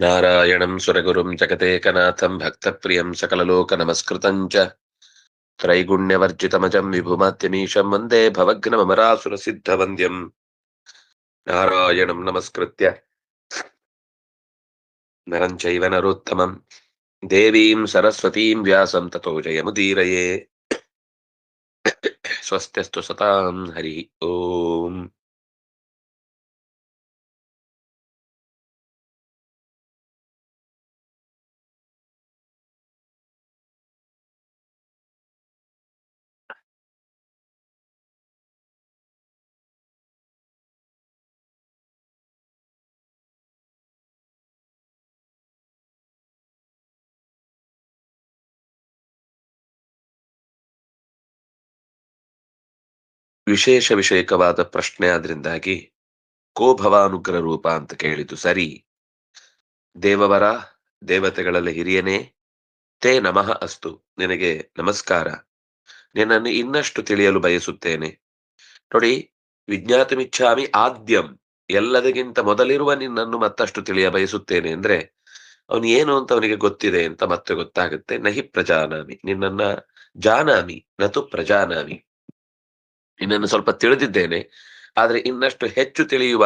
నారాయణం సురగురుం జగదేకనాథం భక్తప్రియం సకలలోక నమస్కృతం చ త్రైగుణ్యవర్జితమజం విభుమాత్యమీశం వందే భవగ్నమరాసురసిద్ధవంద్యం నారాయణం నమస్కృత్య నరం చైవ నరోత్తమం దేవీం సరస్వతీం వ్యాసం తతో జయముదీరయే స్వస్తిస్తు సతాం హరి ఓం ವಿಶೇಷ ವಿಷಯಕವಾದ ಪ್ರಶ್ನೆ ಆದ್ರಿಂದಾಗಿ ಕೋ ಭವಾನುಗ್ರಹ ರೂಪ ಅಂತ ಕೇಳಿದ್ದು ಸರಿ. ದೇವವರ, ದೇವತೆಗಳಲ್ಲಿ ಹಿರಿಯನೇ, ತೇ ನಮಃ ಅಸ್ತು. ನಿನಗೆ ನಮಸ್ಕಾರ. ನಿನ್ನನ್ನು ಇನ್ನಷ್ಟು ತಿಳಿಯಲು ಬಯಸುತ್ತೇನೆ. ನೋಡಿ, ವಿಜ್ಞಾತಮಿಚ್ಛಾಮಿ ಆದ್ಯಂ ಎಲ್ಲದಕ್ಕಿಂತ ಮೊದಲಿರುವ ನಿನ್ನನ್ನು ಮತ್ತಷ್ಟು ತಿಳಿಯ ಬಯಸುತ್ತೇನೆ ಅಂದ್ರೆ, ಅವನು ಏನು ಅಂತ ಅವನಿಗೆ ಗೊತ್ತಿದೆ ಅಂತ ಮತ್ತೆ ಗೊತ್ತಾಗುತ್ತೆ. ನಹಿ ಪ್ರಜಾನಾಮಿ. ನಿನ್ನನ್ನ ಜಾನಾಮಿ, ನತು ಪ್ರಜಾನಾಮಿ. ನಿನ್ನನ್ನು ಸ್ವಲ್ಪ ತಿಳಿದಿದ್ದೇನೆ, ಆದ್ರೆ ಇನ್ನಷ್ಟು ಹೆಚ್ಚು ತಿಳಿಯುವ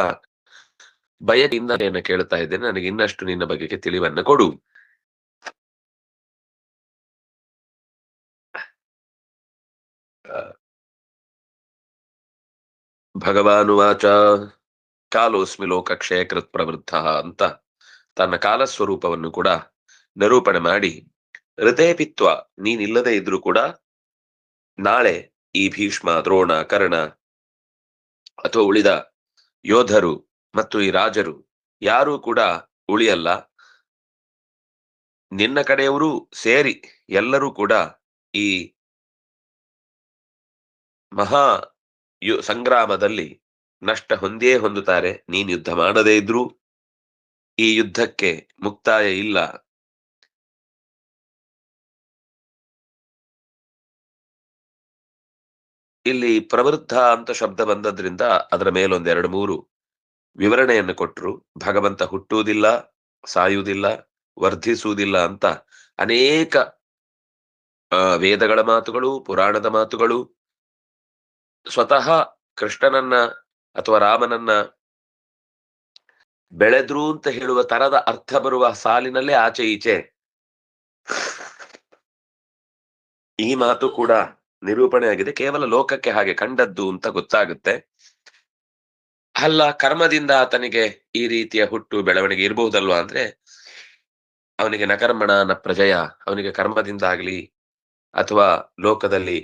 ಬಯಕೆಯಿಂದ ಕೇಳ್ತಾ ಇದ್ದೇನೆ, ನನಗೆ ಇನ್ನಷ್ಟು ನಿನ್ನ ಬಗ್ಗೆ ತಿಳಿವನ್ನು ಕೊಡು. ಭಗವಾನುವಾಚ ಕಾಲೋಸ್ಮಿ ಲೋಕಕ್ಷಯ ಕೃತ್ ಪ್ರವೃದ್ಧ ಅಂತ ತನ್ನ ಕಾಲ ಸ್ವರೂಪವನ್ನು ಕೂಡ ನಿರೂಪಣೆ ಮಾಡಿ ಹೃದಯ ಪಿತ್ವ ನೀನಿಲ್ಲದೆ ಇದ್ರೂ ಕೂಡ ನಾಳೆ ಈ ಭೀಷ್ಮ, ದ್ರೋಣ, ಕರ್ಣ ಅಥವಾ ಉಳಿದ ಯೋಧರು ಮತ್ತು ಈ ರಾಜರು ಯಾರೂ ಕೂಡ ಉಳಿಯಲ್ಲ. ನಿನ್ನ ಕಡೆಯವರು ಸೇರಿ ಎಲ್ಲರೂ ಕೂಡ ಈ ಮಹಾ ಯು, ಸಂಗ್ರಾಮದಲ್ಲಿ ನಷ್ಟ ಹೊಂದಿಯೇ ಹೊಂದುತ್ತಾರೆ. ನೀನ್ ಯುದ್ಧ ಮಾಡದೇ ಇದ್ರೂ ಈ ಯುದ್ಧಕ್ಕೆ ಮುಕ್ತಾಯ ಇಲ್ಲ. ಇಲ್ಲಿ ಪ್ರವೃದ್ಧ ಅಂತ ಶಬ್ದ ಬಂದದ್ರಿಂದ ಅದರ ಮೇಲೊಂದ್ ಎರಡು ಮೂರು ವಿವರಣೆಯನ್ನು ಕೊಟ್ಟರು ಭಗವಂತ ಹುಟ್ಟುವುದಿಲ್ಲ, ಸಾಯುವುದಿಲ್ಲ, ವರ್ಧಿಸುವುದಿಲ್ಲ ಅಂತ ಅನೇಕ ವೇದಗಳ ಮಾತುಗಳು, ಪುರಾಣದ ಮಾತುಗಳು. ಸ್ವತಃ ಕೃಷ್ಣನನ್ನ ಅಥವಾ ರಾಮನನ್ನ ಬೆಳೆದ್ರು ಅಂತ ಹೇಳುವ ತರದ ಅರ್ಥ ಬರುವ ಸಾಲಿನಲ್ಲೇ ಆಚೆ ಈಚೆ. ಈ ಮಾತು ಕೂಡ ನಿರೂಪಣೆ ಆಗಿದೆ ಕೇವಲ ಲೋಕಕ್ಕೆ ಹಾಗೆ ಕಂಡದ್ದು ಅಂತ ಗೊತ್ತಾಗುತ್ತೆ. ಅಲ್ಲ, ಕರ್ಮದಿಂದ ಆತನಿಗೆ ಈ ರೀತಿಯ ಹುಟ್ಟು ಬೆಳವಣಿಗೆ ಇರಬಹುದಲ್ವಾ ಅಂದ್ರೆ, ಅವನಿಗೆ ನಕರ್ಮಣ ನ ಪ್ರಜಯ, ಅವನಿಗೆ ಕರ್ಮದಿಂದ ಆಗಲಿ ಅಥವಾ ಲೋಕದಲ್ಲಿ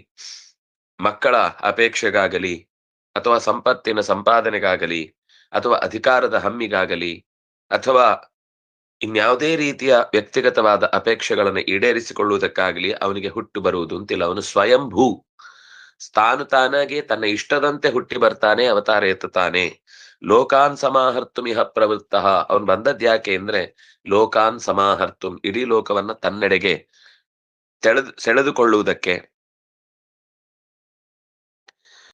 ಮಕ್ಕಳ ಅಪೇಕ್ಷೆಗಾಗಲಿ ಅಥವಾ ಸಂಪತ್ತಿನ ಸಂಪಾದನೆಗಾಗಲಿ ಅಥವಾ ಅಧಿಕಾರದ ಹಮ್ಮಿಗಾಗಲಿ ಅಥವಾ ಇನ್ಯಾವುದೇ ರೀತಿಯ ವ್ಯಕ್ತಿಗತವಾದ ಅಪೇಕ್ಷೆಗಳನ್ನು ಈಡೇರಿಸಿಕೊಳ್ಳುವುದಕ್ಕಾಗಲಿ ಅವನಿಗೆ ಹುಟ್ಟು ಬರುವುದು ಅಂತಿಲ್ಲ. ಅವನು ಸ್ವಯಂಭೂ. ತಾನು ತಾನಾಗೆ ತನ್ನ ಇಷ್ಟದಂತೆ ಹುಟ್ಟಿ ಬರ್ತಾನೆ, ಅವತಾರ ಎತ್ತುತ್ತಾನೆ. ಲೋಕಾನ್ ಸಮಾಹರ್ತುಂ ಇಹ ಪ್ರವೃತ್ತ. ಅವನು ಬಂದದ್ ಯಾಕೆ ಅಂದ್ರೆ, ಲೋಕಾನ್ ಸಮಾಹರ್ತುಂ, ಇಡೀ ಲೋಕವನ್ನ ತನ್ನೆಡೆಗೆ ತೆಳೆದು, ಸೆಳೆದುಕೊಳ್ಳುವುದಕ್ಕೆ.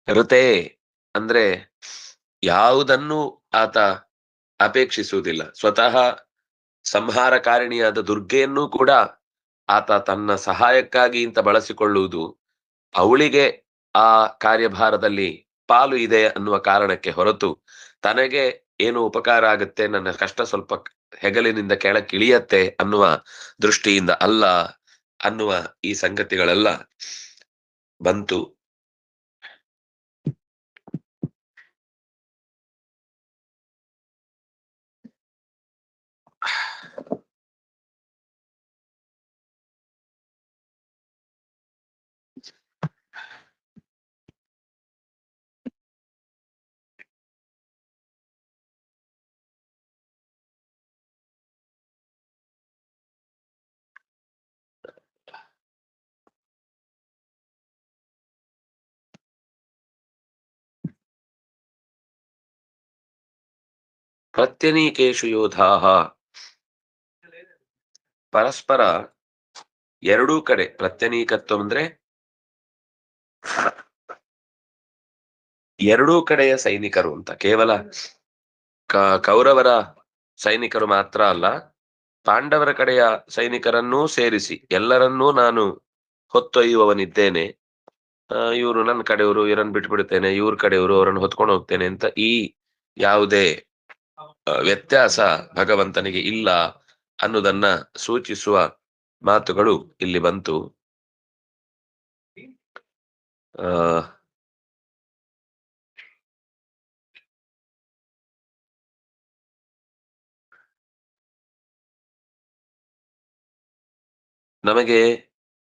ಋತೆ, ಅಂದ್ರೆ ಯಾವುದನ್ನು ಆತ ಅಪೇಕ್ಷಿಸುವುದಿಲ್ಲ. ಸ್ವತಃ ಸಂಹಾರಕಾರಿಣಿಯಾದ ದುರ್ಗೆಯನ್ನೂ ಕೂಡ ಆತ ತನ್ನ ಸಹಾಯಕ್ಕಾಗಿ ಇಂತ ಬಳಸಿಕೊಳ್ಳುವುದು. ಅವಳಿಗೆ ಆ ಕಾರ್ಯಭಾರದಲ್ಲಿ ಪಾಲು ಇದೆ ಅನ್ನುವ ಕಾರಣಕ್ಕೆ ಹೊರತು ತನಗೆ ಏನು ಉಪಕಾರ ಆಗುತ್ತೆ, ನನ್ನ ಕಷ್ಟ ಸ್ವಲ್ಪ ಹೆಗಲಿನಿಂದ ಕೆಳಕ್ಕಿಳಿಯತ್ತೆ ಅನ್ನುವ ದೃಷ್ಟಿಯಿಂದ ಅಲ್ಲ ಅನ್ನುವ ಈ ಸಂಗತಿಗಳೆಲ್ಲ ಬಂತು. ಪ್ರತ್ಯನೀಕೇಶು ಯೋಧಾಹ ಪರಸ್ಪರ ಎರಡೂ ಕಡೆ ಪ್ರತ್ಯನೀಕತ್ವ ಅಂದ್ರೆ ಎರಡೂ ಕಡೆಯ ಸೈನಿಕರು ಅಂತ, ಕೇವಲ ಕೌರವರ ಸೈನಿಕರು ಮಾತ್ರ ಅಲ್ಲ, ಪಾಂಡವರ ಕಡೆಯ ಸೈನಿಕರನ್ನೂ ಸೇರಿಸಿ, ಎಲ್ಲರನ್ನೂ ನಾನು ಹೊತ್ತೊಯ್ಯುವವನಿದ್ದೇನೆ. ಇವರು ನನ್ನ ಕಡೆಯವರು, ಇವರನ್ನು ಬಿಟ್ಬಿಡ್ತೇನೆ, ಇವ್ರ ಕಡೆಯವರು ಅವರನ್ನು ಹೊತ್ಕೊಂಡು ಹೋಗ್ತೇನೆ ಅಂತ ಈ ಯಾವುದೇ ವ್ಯತ್ಯಾಸ ಭಗವಂತನಿಗೆ ಇಲ್ಲ ಅನ್ನುದನ್ನ ಸೂಚಿಸುವ ಮಾತುಗಳು ಇಲ್ಲಿ ಬಂತು. ನಮಗೆ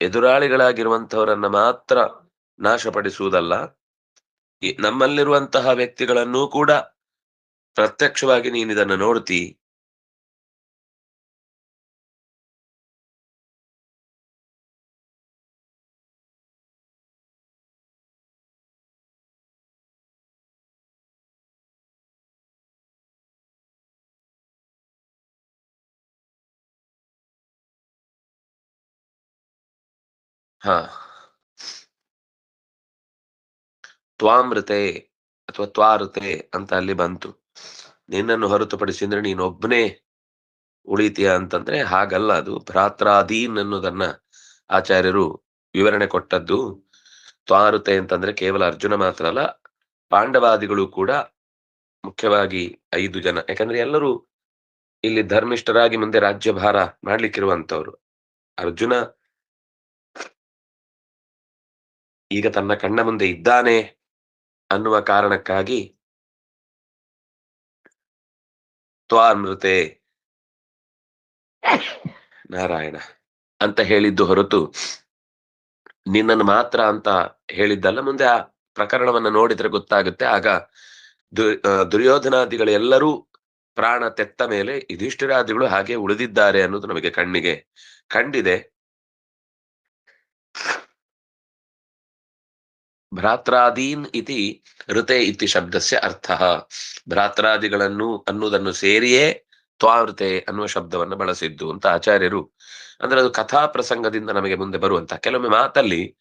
ಎದುರಾಳಿಗಳಾಗಿರುವಂತಹವರನ್ನ ಮಾತ್ರ ನಾಶಪಡಿಸುವುದಲ್ಲ ನಮ್ಮಲ್ಲಿರುವಂತಹ ವ್ಯಕ್ತಿಗಳನ್ನೂ ಕೂಡ ಪ್ರತ್ಯಕ್ಷವಾಗಿ ನೀನು ಇದನ್ನು ನೋಡ್ತಿ. ಹಾ. ತ್ವಾಮೃತೆ ಅಥವಾ ತ್ವಾರತೆ ಅಂತ ಅಲ್ಲಿ ಬಂತು. ನಿನ್ನನ್ನು ಹೊರತುಪಡಿಸಿ ಅಂದ್ರೆ ನೀನೊಬ್ಬನೇ ಉಳಿತೀಯ ಅಂತಂದ್ರೆ ಹಾಗಲ್ಲ ಅದು. ಭ್ರಾತ್ರಾಧೀನ್ ಅನ್ನೋದನ್ನ ಆಚಾರ್ಯರು ವಿವರಣೆ ಕೊಟ್ಟದ್ದು ತ್ವಾರುತೆ ಅಂತಂದ್ರೆ ಕೇವಲ ಅರ್ಜುನ ಮಾತ್ರ ಅಲ್ಲ, ಪಾಂಡವಾದಿಗಳು ಕೂಡ ಮುಖ್ಯವಾಗಿ ಐದು ಜನ. ಯಾಕಂದ್ರೆ ಎಲ್ಲರೂ ಇಲ್ಲಿ ಧರ್ಮಿಷ್ಠರಾಗಿ ಮುಂದೆ ರಾಜ್ಯಭಾರ ಮಾಡ್ಲಿಕ್ಕಿರುವಂತವ್ರು ಅರ್ಜುನ ಈಗ ತನ್ನ ಕಣ್ಣ ಮುಂದೆ ಇದ್ದಾನೆ ಅನ್ನುವ ಕಾರಣಕ್ಕಾಗಿ ತ್ವಾಮೃತೆ ನಾರಾಯಣ ಅಂತ ಹೇಳಿದ್ದು ಹೊರತು ನಿನ್ನನ್ನು ಮಾತ್ರ ಅಂತ ಹೇಳಿದ್ದಲ್ಲ ಮುಂದೆ ಆ ಪ್ರಕರಣವನ್ನ ನೋಡಿದ್ರೆ ಗೊತ್ತಾಗುತ್ತೆ. ಆಗ ದು ದುರ್ಯೋಧನಾದಿಗಳು ಎಲ್ಲರೂ ಪ್ರಾಣ ತೆತ್ತ ಮೇಲೆ ಯುಧಿಷ್ಠಿರಾದಿಗಳು ಹಾಗೆ ಉಳಿದಿದ್ದಾರೆ ಅನ್ನೋದು ನಮಗೆ ಕಣ್ಣಿಗೆ ಕಂಡಿದೆ. ಭ್ರಾತ್ರಾದೀನ್ ಇತಿ ಋತೆ ಇತಿ ಶಬ್ದಸ್ಯ ಅರ್ಥ. ಭ್ರಾತ್ರಾದಿಗಳನ್ನು ಅನ್ನುವುದನ್ನು ಸೇರಿಯೇ ತ್ವಾವೃತೆ ಅನ್ನುವ ಶಬ್ದವನ್ನು ಬಳಸಿದ್ದು ಅಂತ ಆಚಾರ್ಯರು. ಅಂದ್ರೆ ಅದು ಕಥಾ ಪ್ರಸಂಗದಿಂದ ನಮಗೆ ಮುಂದೆ ಬರುವಂತ. ಕೆಲವೊಮ್ಮೆ ಮಾತಲ್ಲಿ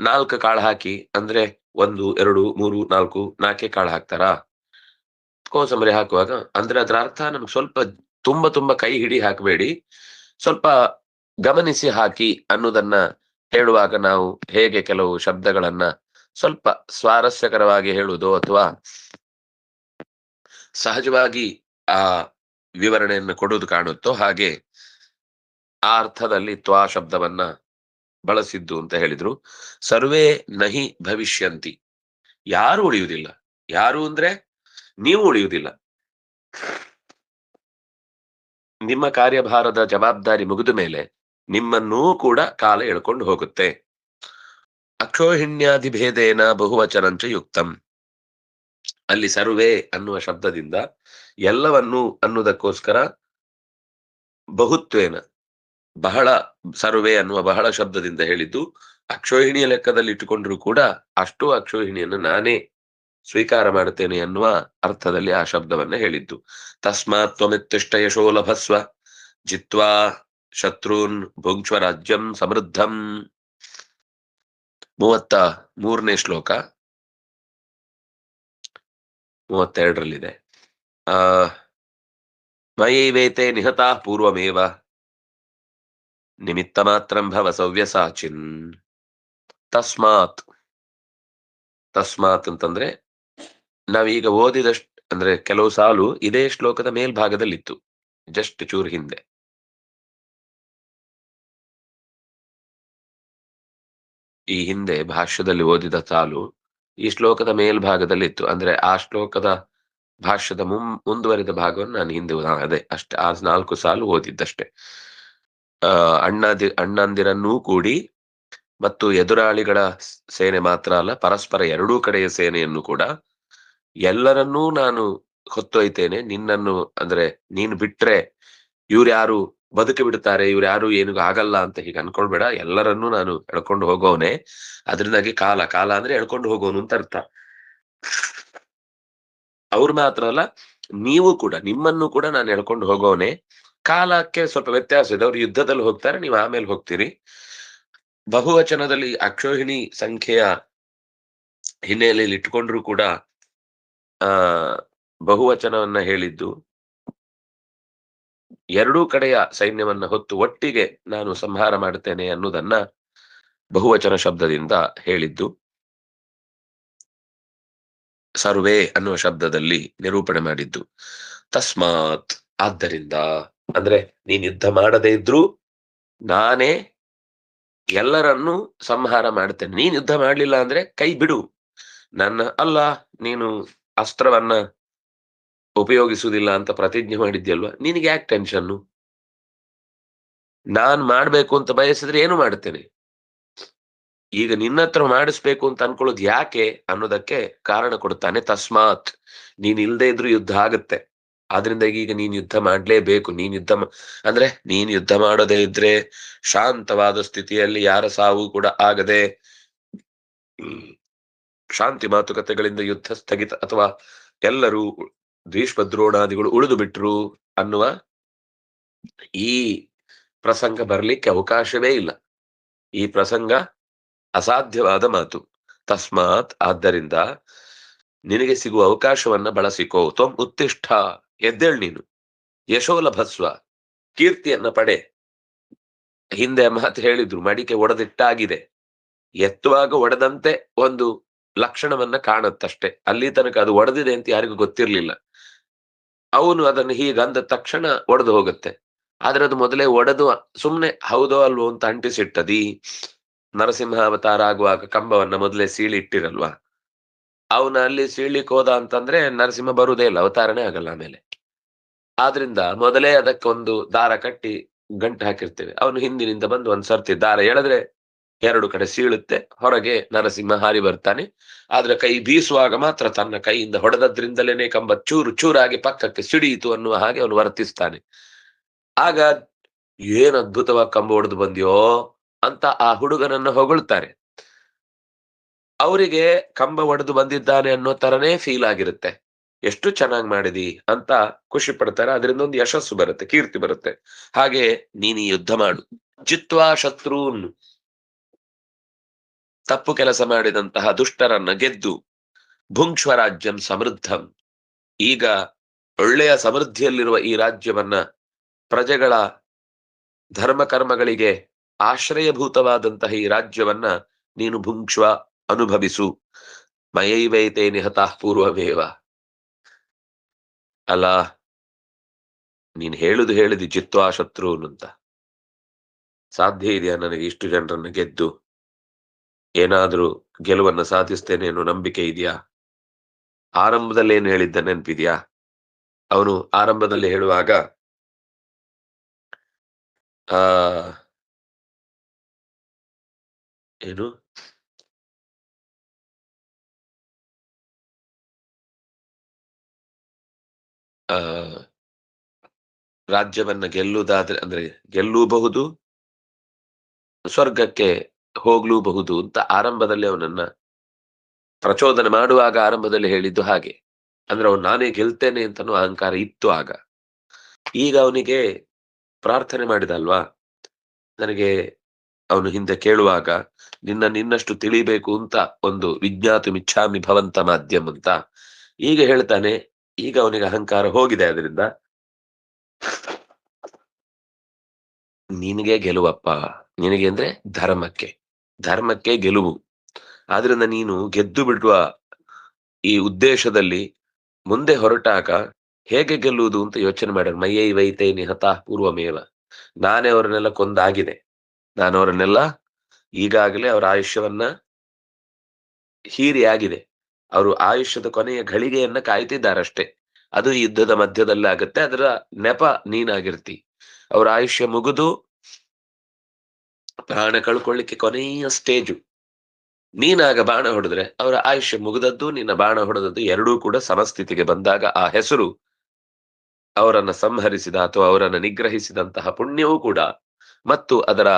ನಾಲ್ಕು ಕಾಳು ಹಾಕಿ, ಅಂದ್ರೆ ಒಂದು, ಎರಡು, ಮೂರು, ನಾಲ್ಕು, ನಾಲ್ಕೇ ಕಾಳು ಹಾಕ್ತಾರಾ? ಕೋಸಂಬರಿ ಹಾಕುವಾಗ, ಅಂದ್ರೆ ಅದರ ಅರ್ಥ ನಮ್ಗೆ ಸ್ವಲ್ಪ ತುಂಬಾ ತುಂಬಾ ಕೈ ಹಿಡಿ ಹಾಕಬೇಡಿ. ಸ್ವಲ್ಪ ಗಮನಿಸಿ ಹಾಕಿ ಅನ್ನೋದನ್ನ ಹೇಳುವಾಗ ನಾವು ಹೇಗೆ ಕೆಲವು ಶಬ್ದಗಳನ್ನ ಸ್ವಲ್ಪ ಸ್ವಾರಸ್ಯಕರವಾಗಿ ಹೇಳುವುದು ಅಥವಾ ಸಹಜವಾಗಿ ಆ ವಿವರಣೆಯನ್ನು ಕೊಡುವುದು ಕಾಣುತ್ತೋ ಹಾಗೆ ಆ ಅರ್ಥದಲ್ಲಿ ತ್ವಾ ಶಬ್ದವನ್ನ ಬಳಸಿದ್ದು ಅಂತ ಹೇಳಿದ್ರು. ಸರ್ವೇ ನಹಿ ಭವಿಷ್ಯಂತಿ. ಯಾರು ಉಳಿಯುವುದಿಲ್ಲ. ಯಾರು ಅಂದ್ರೆ ನೀವು ಉಳಿಯುವುದಿಲ್ಲ. ನಿಮ್ಮ ಕಾರ್ಯಭಾರದ ಜವಾಬ್ದಾರಿ ಮುಗಿದ ಮೇಲೆ ನಿಮ್ಮನ್ನೂ ಕೂಡ ಕಾಲ ಎಳ್ಕೊಂಡು ಹೋಗುತ್ತೆ. ಅಕ್ಷೋಹಿಣ್ಯಾದಿ ಭೇದೇನ ಬಹುವಚನಂಚ ಯುಕ್ತಂ. ಅಲ್ಲಿ ಸರ್ವೇ ಅನ್ನುವ ಶಬ್ದದಿಂದ ಎಲ್ಲವನ್ನೂ ಅನ್ನುವುದಕ್ಕೋಸ್ಕರ ಬಹುತ್ವೇನ, ಬಹಳ ಸರ್ವೇ ಅನ್ನುವ ಬಹಳ ಶಬ್ದದಿಂದ ಹೇಳಿದ್ದು, ಅಕ್ಷೋಹಿಣಿಯ ಲೆಕ್ಕದಲ್ಲಿ ಇಟ್ಟುಕೊಂಡ್ರು ಕೂಡ ಅಷ್ಟು ಅಕ್ಷೋಹಿಣಿಯನ್ನು ನಾನೇ ಸ್ವೀಕಾರ ಮಾಡುತ್ತೇನೆ ಅನ್ನುವ ಅರ್ಥದಲ್ಲಿ ಆ ಶಬ್ದವನ್ನ ಹೇಳಿದ್ದು. ತಸ್ಮಾತ್ ತ್ವಮಿತ್ತಿಷ್ಟ ಯಶೋ ಲಭಸ್ವ, ಜಿತ್ವಾ ಶತ್ರುನ್ ಭುಂಕ್ಷ್ವ ರಾಜ್ಯಂ ಸಮೃದ್ಧಂ. ಮೂವತ್ತ ಮೂರನೇ ಶ್ಲೋಕ. ಮೂವತ್ತೆರಡರಲ್ಲಿದೆ. ಆ, ಮಯೈವೇತೆ ನಿಹತಾ ಪೂರ್ವಮೇವ. ನಿಮಿತ್ತ ಮಾತ್ರಂ ಭವ ಸವ್ಯಸಾಚಿನ್. ತಸ್ಮಾತ್. ತಸ್ಮಾತ್ ಅಂತಂದ್ರೆ, ನಾವೀಗ ಓದಿದಷ್ಟು, ಅಂದ್ರೆ ಕೆಲವು ಸಾಲು ಇದೇ ಶ್ಲೋಕದ ಮೇಲ್ಭಾಗದಲ್ಲಿತ್ತು, ಜಸ್ಟ್ ಚೂರ್ ಹಿಂದೆ. ಈ ಹಿಂದೆ ಭಾಷ್ಯದಲ್ಲಿ ಓದಿದ ಸಾಲು ಈ ಶ್ಲೋಕದ ಮೇಲ್ಭಾಗದಲ್ಲಿ ಇತ್ತು. ಅಂದ್ರೆ ಆ ಶ್ಲೋಕದ ಭಾಷ್ಯದ ಮುಂ, ಮುಂದುವರಿದ ಭಾಗವನ್ನು ನಾನು ಹಿಂದೆ ಅದೇ ಅಷ್ಟೇ, ಆ ನಾಲ್ಕು ಸಾಲು ಓದಿದ್ದಷ್ಟೇ. ಆ, ಅಣ್ಣದಿ, ಅಣ್ಣಂದಿರನ್ನೂ ಕೂಡಿ ಮತ್ತು ಎದುರಾಳಿಗಳ ಸೇನೆ ಮಾತ್ರ ಅಲ್ಲ, ಪರಸ್ಪರ ಎರಡೂ ಕಡೆಯ ಸೇನೆಯನ್ನು ಕೂಡ ಎಲ್ಲರನ್ನೂ ನಾನು ಹೊತ್ತೊಯ್ತೇನೆ. ನಿನ್ನನ್ನು ಅಂದ್ರೆ ನೀನು ಬಿಟ್ರೆ ಇವ್ರು ಯಾರು ಬದುಕಿ ಬಿಡ್ತಾರೆ ಇವ್ರು ಯಾರು ಏನಿಗೂ ಆಗಲ್ಲ ಅಂತ ಹೀಗೆ ಅನ್ಕೊಳ್ಬೇಡ, ಎಲ್ಲರನ್ನೂ ನಾನು ಎಳ್ಕೊಂಡು ಹೋಗೋನೆ ಅದರಿಂದಾಗಿ ಕಾಲ ಕಾಲ ಅಂದ್ರೆ ಎಳ್ಕೊಂಡು ಹೋಗೋನು ಅಂತ ಅರ್ಥ. ಅವ್ರು ಮಾತ್ರ ಅಲ್ಲ, ನೀವು ಕೂಡ, ನಿಮ್ಮನ್ನು ಕೂಡ ನಾನು ಎಳ್ಕೊಂಡು ಹೋಗೋನೆ ಕಾಲಕ್ಕೆ ಸ್ವಲ್ಪ ವ್ಯತ್ಯಾಸ ಇದೆ, ಅವ್ರು ಯುದ್ಧದಲ್ಲಿ ಹೋಗ್ತಾರೆ, ನೀವು ಆಮೇಲೆ ಹೋಗ್ತೀರಿ. ಬಹುವಚನದಲ್ಲಿ ಅಕ್ಷೋಹಿಣಿ ಸಂಖ್ಯೆಯ ಹಿನ್ನೆಲೆಯಲ್ಲಿ ಇಟ್ಕೊಂಡ್ರು ಕೂಡ, ಆ, ಬಹುವಚನವನ್ನ ಹೇಳಿದ್ದು ಎರಡೂ ಕಡೆಯ ಸೈನ್ಯವನ್ನು ಹೊತ್ತು ಒಟ್ಟಿಗೆ ನಾನು ಸಂಹಾರ ಮಾಡುತ್ತೇನೆ ಅನ್ನುವುದನ್ನ ಬಹುವಚನ ಶಬ್ದದಿಂದ ಹೇಳಿದ್ದು. ಸರ್ವೇ ಅನ್ನುವ ಶಬ್ದದಲ್ಲಿ ನಿರೂಪಣೆ ಮಾಡಿದ್ದು. ತಸ್ಮಾತ್ ಆದ್ದರಿಂದ, ಅಂದ್ರೆ ನೀನ್ ಯುದ್ಧ ಮಾಡದೇ ಇದ್ರೂ ನಾನೇ ಎಲ್ಲರನ್ನೂ ಸಂಹಾರ ಮಾಡ್ತೇನೆ ನೀನ್ ಯುದ್ಧ ಮಾಡ್ಲಿಲ್ಲ ಅಂದ್ರೆ ಕೈ ಬಿಡು. ನನ್ನ, ಅಲ್ಲ, ನೀನು ಅಸ್ತ್ರವನ್ನ ಉಪಯೋಗಿಸುವುದಿಲ್ಲ ಅಂತ ಪ್ರತಿಜ್ಞೆ ಮಾಡಿದ್ಯಲ್ವಾ? ನಿನಗೆ ಯಾಕೆ ಟೆನ್ಷನ್ನು ನಾನ್ ಮಾಡ್ಬೇಕು ಅಂತ ಬಯಸಿದ್ರೆ ಏನು ಮಾಡ್ತೇನೆ ಈಗ ನಿನ್ನ ಹತ್ರ ಮಾಡಿಸ್ಬೇಕು ಅಂತ ಅನ್ಕೊಳ್ಳೋದು ಯಾಕೆ ಅನ್ನೋದಕ್ಕೆ ಕಾರಣ ಕೊಡ್ತಾನೆ ತಸ್ಮಾತ್. ನೀನ್ ಇಲ್ದೆ ಇದ್ರು ಯುದ್ಧ ಆಗುತ್ತೆ. ಆದ್ರಿಂದ ಈಗ ನೀನ್ ಯುದ್ಧ ಮಾಡ್ಲೇಬೇಕು. ನೀನ್ ಯುದ್ಧ ಅಂದ್ರೆ ನೀನ್ ಯುದ್ಧ ಮಾಡೋದೇ ಇದ್ರೆ ಶಾಂತವಾದ ಸ್ಥಿತಿಯಲ್ಲಿ ಯಾರ ಸಾವು ಕೂಡ ಆಗದೆ ಶಾಂತಿ ಮಾತುಕತೆಗಳಿಂದ ಯುದ್ಧ ಸ್ಥಗಿತ ಅಥವಾ ಎಲ್ಲರೂ ಭೀಷ್ಮ ದ್ರೋಣಾದಿಗಳು ಉಳಿದು ಬಿಟ್ರು ಅನ್ನುವ ಈ ಪ್ರಸಂಗ ಬರಲಿಕ್ಕೆ ಅವಕಾಶವೇ ಇಲ್ಲ. ಈ ಪ್ರಸಂಗ ಅಸಾಧ್ಯವಾದ ಮಾತು. ತಸ್ಮಾತ್ ಆದ್ದರಿಂದ ನಿನಗೆ ಸಿಗುವ ಅವಕಾಶವನ್ನ ಬಳಸಿಕೋ. ತ್ವಂ ಉತ್ತಿಷ್ಠ, ಎದ್ದೇಳ್ ನೀನು. ಯಶೋಲಭಸ್ವ ಕೀರ್ತಿಯನ್ನ ಪಡೆ. ಹಿಂದೆ ಮಾತು ಹೇಳಿದ್ರು, ಮಡಿಕೆ ಒಡೆದಿಟ್ಟಾಗಿದೆ. ಎತ್ತುವಾಗ ಒಡೆದಂತೆ ಒಂದು ಲಕ್ಷಣವನ್ನ ಕಾಣುತ್ತಷ್ಟೇ. ಅಲ್ಲಿ ತನಕ ಅದು ಒಡೆದಿದೆ ಅಂತ ಯಾರಿಗೂ ಗೊತ್ತಿರ್ಲಿಲ್ಲ. ಅವನು ಅದನ್ನು ಹೀಗಂದ ತಕ್ಷಣ ಒಡೆದು ಹೋಗುತ್ತೆ. ಆದ್ರೆ ಅದು ಮೊದಲೇ ಒಡೆದು ಸುಮ್ನೆ ಹೌದೋ ಅಲ್ವೋ ಅಂತ ಅಂಟಿಸಿಟ್ಟದಿ. ನರಸಿಂಹ ಅವತಾರ ಆಗುವಾಗ ಕಂಬವನ್ನ ಮೊದಲೇ ಸೀಳಿ ಇಟ್ಟಿರಲ್ವಾ ಅವನ ಅಲ್ಲಿ ಸೀಳಿಕ್ ಹೋದ ಅಂತಂದ್ರೆ ನರಸಿಂಹ ಬರುವುದೇ ಇಲ್ಲ, ಅವತಾರನೇ ಆಗಲ್ಲ ಆಮೇಲೆ. ಆದ್ರಿಂದ ಮೊದಲೇ ಅದಕ್ಕೊಂದು ದಾರ ಕಟ್ಟಿ ಗಂಟು ಹಾಕಿರ್ತೇವೆ. ಅವನು ಹಿಂದಿನಿಂದ ಬಂದು ಒಂದ್ ಸರ್ತಿ ದಾರ ಎಳೆದ್ರೆ ಎರಡು ಕಡೆ ಸೀಳುತ್ತೆ, ಹೊರಗೆ ನರಸಿಂಹ ಹಾರಿ ಬರ್ತಾನೆ. ಆದ್ರೆ ಕೈ ಬೀಸುವಾಗ ಮಾತ್ರ ತನ್ನ ಕೈಯಿಂದ ಹೊಡೆದದ್ರಿಂದಲೇನೆ ಕಂಬ ಚೂರು ಚೂರಾಗಿ ಪಕ್ಕಕ್ಕೆ ಸಿಡಿಯಿತು ಅನ್ನುವ ಹಾಗೆ ಅವನು ವರ್ತಿಸ್ತಾನೆ. ಆಗ ಏನ್ ಅದ್ಭುತವಾಗಿ ಕಂಬ ಹೊಡೆದು ಬಂದ್ಯೋ ಅಂತ ಆ ಹುಡುಗನನ್ನ ಹೊಗಳ್ತಾರೆ. ಅವರಿಗೆ ಕಂಬ ಒಡೆದು ಬಂದಿದ್ದಾನೆ ಅನ್ನೋ ತರನೇ ಫೀಲ್ ಆಗಿರುತ್ತೆ. ಎಷ್ಟು ಚೆನ್ನಾಗಿ ಮಾಡಿದಿ ಅಂತ ಖುಷಿ ಪಡ್ತಾರೆ. ಅದರಿಂದ ಒಂದು ಯಶಸ್ಸು ಬರುತ್ತೆ, ಕೀರ್ತಿ ಬರುತ್ತೆ. ಹಾಗೆ ನೀನು ಯುದ್ಧ ಮಾಡು. ಜಿತ್ವಾ ಶತ್ರುನ್. ತಪ್ಪು ಕೆಲಸ ಮಾಡಿದಂತಹ ದುಷ್ಟರನ್ನ ಗೆದ್ದು ಭುಂಕ್ಷ್ವ ರಾಜ್ಯಂ ಸಮೃದ್ಧಂ. ಈಗ ಒಳ್ಳೆಯ ಸಮೃದ್ಧಿಯಲ್ಲಿರುವ ಈ ರಾಜ್ಯವನ್ನ ಪ್ರಜೆಗಳ ಧರ್ಮ ಕರ್ಮಗಳಿಗೆ ಆಶ್ರಯಭೂತವಾದಂತಹ ಈ ರಾಜ್ಯವನ್ನ ನೀನು ಭುಂಕ್ಷ್ವ ಅನುಭವಿಸು. ಮಯೈವೈತೆ ನಿಹತಃ ಪೂರ್ವಮೇವ. ಅಲ್ಲ, ನೀನ್ ಹೇಳುದು ಹೇಳಿದಿ ಜಿತ್ವಾ ಶತ್ರುನ್ ಅಂತ ಸಾಧ್ಯ ಇದೆಯಾ ನನಗೆ ಇಷ್ಟು ಜನರನ್ನು ಗೆದ್ದು? ಏನಾದ್ರೂ ಗೆಲುವನ್ನ ಸಾಧಿಸ್ತೇನೆ ಅನ್ನೋ ನಂಬಿಕೆ ಇದೆಯಾ? ಆರಂಭದಲ್ಲಿ ಏನು ಹೇಳಿದ್ದ ನೆನಪಿದೆಯಾ? ಅವನು ಆರಂಭದಲ್ಲಿ ಹೇಳುವಾಗ, ಆ, ಏನು? ಆ, ರಾಜ್ಯವನ್ನ ಗೆಲ್ಲುವುದಾದ್ರೆ, ಅಂದ್ರೆ ಗೆಲ್ಲೂಬಹುದು, ಸ್ವರ್ಗಕ್ಕೆ ಹೋಗ್ಲೂಬಹುದು ಅಂತ ಆರಂಭದಲ್ಲಿ ಅವನನ್ನ ಪ್ರಚೋದನೆ ಮಾಡುವಾಗ ಆರಂಭದಲ್ಲಿ ಹೇಳಿದ್ದು ಹಾಗೆ. ಅಂದ್ರೆ ಅವನು ನಾನೇ ಗೆಲ್ತೇನೆ ಅಂತನೂ ಅಹಂಕಾರ ಇತ್ತು ಆಗ. ಈಗ ಅವನಿಗೆ ಪ್ರಾರ್ಥನೆ ಮಾಡಿದಲ್ವಾ? ನನಗೆ ಅವನು ಹಿಂದೆ ಕೇಳುವಾಗ, ನಿನ್ನ ನಿನ್ನಷ್ಟು ತಿಳಿಬೇಕು ಅಂತ ಒಂದು ವಿಜ್ಞಾತು ಮಿಚ್ಛಾಮಿ ಭವಂತ ಮಾಧ್ಯಮ ಅಂತ ಈಗ ಹೇಳ್ತಾನೆ. ಈಗ ಅವನಿಗೆ ಅಹಂಕಾರ ಹೋಗಿದೆ ಅದರಿಂದ ನಿನಗೆ ಗೆಲುವಪ್ಪ. ನಿನಗೆ ಅಂದ್ರೆ ಧರ್ಮಕ್ಕೆ. ಧರ್ಮಕ್ಕೆ ಗೆಲುವು. ಆದ್ರಿಂದ ನೀನು ಗೆದ್ದು ಬಿಡುವ ಈ ಉದ್ದೇಶದಲ್ಲಿ ಮುಂದೆ ಹೊರಟಾಗ ಹೇಗೆ ಗೆಲ್ಲುವುದು ಅಂತ ಯೋಚನೆ ಮಾಡ್ಯಾರ. ಮೈಯೈ ವೈತೆ ನಿಹತ ಪೂರ್ವಮೇವ. ನಾನೇ ಅವರನ್ನೆಲ್ಲ ಕೊಂದಾಗಿದೆ. ನಾನು ಅವರನ್ನೆಲ್ಲ ಈಗಾಗಲೇ ಅವರ ಆಯುಷ್ಯವನ್ನ ಹೀರಿ ಅವರು ಆಯುಷ್ಯದ ಕೊನೆಯ ಘಳಿಗೆಯನ್ನ ಕಾಯ್ತಿದ್ದಾರಷ್ಟೇ. ಅದು ಯುದ್ಧದ ಮಧ್ಯದಲ್ಲೇ ಆಗುತ್ತೆ. ಅದರ ನೆಪ ನೀನಾಗಿರ್ತಿ. ಅವರ ಆಯುಷ್ಯ ಮುಗಿದು ಪ್ರಾಣ ಕಳ್ಕೊಳ್ಳಿಕ್ಕೆ ಕೊನೆಯ ಸ್ಟೇಜು ನೀನಾಗ ಬಾಣ ಹೊಡೆದ್ರೆ ಅವರ ಆಯುಷ್ಯ ಮುಗಿದದ್ದು, ನಿನ್ನ ಬಾಣ ಹೊಡೆದದ್ದು ಎರಡೂ ಕೂಡ ಸಮಸ್ಥಿತಿಗೆ ಬಂದಾಗ ಆ ಹೆಸರು ಅವರನ್ನ ಸಂಹರಿಸಿದ ಅಥವಾ ಅವರನ್ನ ನಿಗ್ರಹಿಸಿದಂತಹ ಪುಣ್ಯವೂ ಕೂಡ ಮತ್ತು ಅದರ